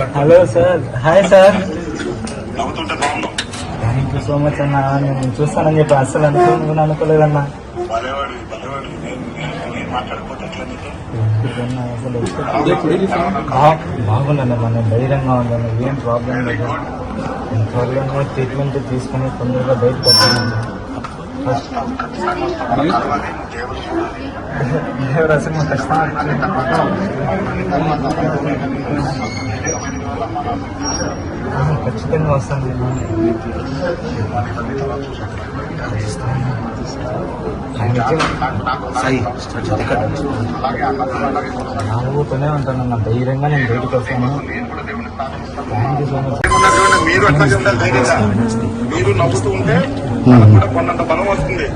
Hello sir. Hi sir. Thank you so much అన్న. నేను చూస్తానని చెప్పి అస్సలు అనుకోలేదన్నా. అసలు బా- బాగుందండి మన ధైర్యంగా ఉందండి ఏం ప్రాబ్లం లేదు. నేను త్వరలోనే ట్రీట్మెంట్ తీసుకుని తొందరగా బయటకు ఫస్ట్ ఖచ్చితంగా ఖచ్చితంగా వస్తాను. ఉంటాను నా ధైర్యంగా నేను బయటకు వస్తాను. నేను కూడా దేవుని ప్రార్థిస్తాను థ్యాంక్ యూ సో మచ్ మీరు అట్లాగే ఉండాలి ధైర్యంగా మీరు నవ్వుతూ ఉంటే కూడా కొన్నంత బలం వస్తుంది.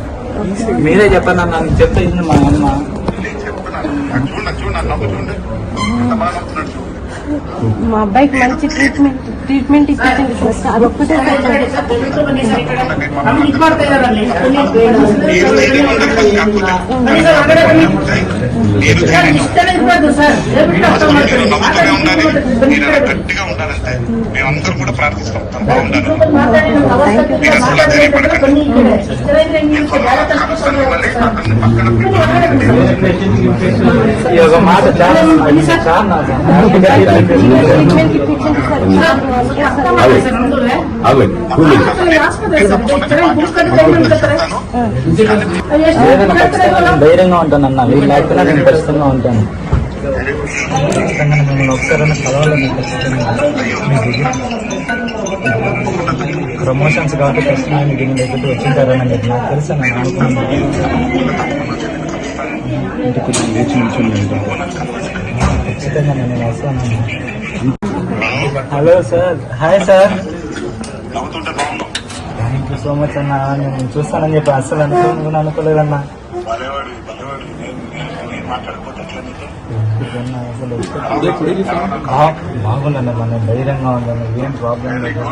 మీరే చెప్పండి అన్న చెప్తే మా అమ్మ. చూడండి చూడండి నాకు నవ్వు చూడండి. ఎంత బాగా నవ్వుతున్నాడు మా అబ్బాయికి మంచి ట్రీట్మెంట్ ట్రీట్మెంట్ ఇప్పించండి ఫస్ట్ అది ఒక్కటే మీరు ధైర్యం ఉండాలి ఫస్ట్ కాకపోతే మీరు ధైర్యం మీరు నవ్వుతూనే ఉండాలి మీరు అలా గట్టిగా ఉండాలంటే మేమందరం కూడా ప్రార్థిస్తాం బాగుండాలి మాట చాలా నేను ధైర్యంగా ఉంటాను అన్న మీరు లేకపోయినా నేను ఖచ్చితంగా ఉంటాను మిమ్మల్ని ఒకసారి కలవాలని ప్రమోషన్స్ కాబట్టి ఖచ్చితంగా మీకు దీని దగ్గరికి వచ్చింటారని చెప్పి నాకు తెలుసు నేను అనుకున్నాను ఖచ్చితంగా నేను వస్తాను. Hello sir. Hi sir. Thank you so much అన్న. నేను చూస్తానని చెప్పి అస్సలు అనుకో అనుకోలేదన్నా. భలేవాడి భలేవాడి నేను నేను- నేను మాట్లాడిపోతే ఎట్లా నీకు ఇదన్నా అసలు బా- బాగుందండి మన ధైర్యంగా ఉందండి ఏం ప్రాబ్లం లేదు.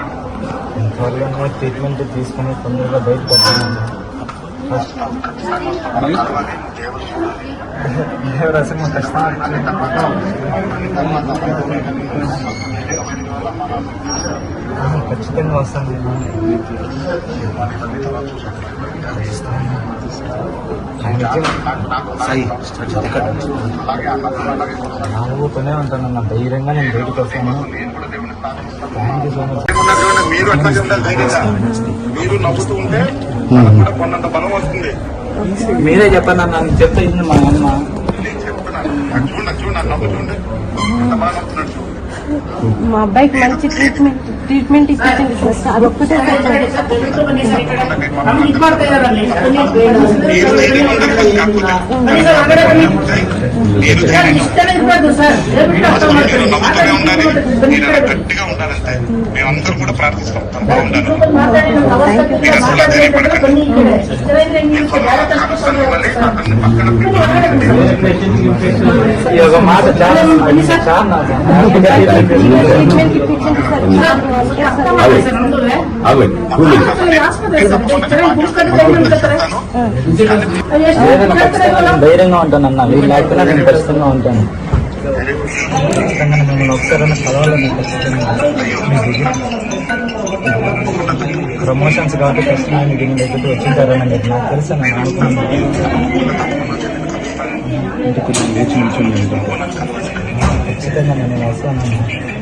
త్వరలోనే ట్రీట్మెంట్ తీసుకుని తొందరగా బయటకు ఎవరు అసలు ఖచ్చితంగా ఖచ్చితంగా వస్తాను అలాగే అన్నప్పుడు అలాగే ఉంటాను నా ధైర్యంగా నేను బయటకు వస్తాను థ్యాంక్ యూ సో మచ్ మీరు ధైర్యంగా. మీరు నవ్వుతూ ఉంటే మనకు కూడా కొన్నంత బలం వస్తుంది మీరే చెప్పండి అన్న చెప్తే ఇది మా అమ్మ మా అబ్బాయికి మంచి ట్రీట్మెంట్ ట్రీట్మెంట్ ఇప్పించండి ఫస్ట్ అది ఒక్కటే మీరు ధైర్యం ఉండాలి ఫస్ట్ కాకపోతే మీరు ధైర్యం మీరు నవ్వుతూనే ఉండాలి మీరు అలా గట్టిగా ఉండాలంటే మేమందరం కూడా ప్రార్థిస్తాం తను బాగుండాలి మీరు అసలు ధైర్యపడకండి అవసరం మళ్ళీ అతన్ని పక్కన పెట్టుకోండి. ఈ ఖచ్చితంగా ధైర్యంగా ఉంటాను అన్న. వీళ్ళు లేకపోయినా నేను ఖచ్చితంగా ఉంటాను. ఖచ్చితంగా మిమ్మల్ని ఒకసారి కలవాలని ఖచ్చితంగా ప్రమోషన్స్ కాబట్టి ఖచ్చితంగా మీకు దీని దగ్గరికి వచ్చింటారని నాకు తెలుసు నేను అనుకున్నాను. ఖచ్చితంగా నేను వస్తాను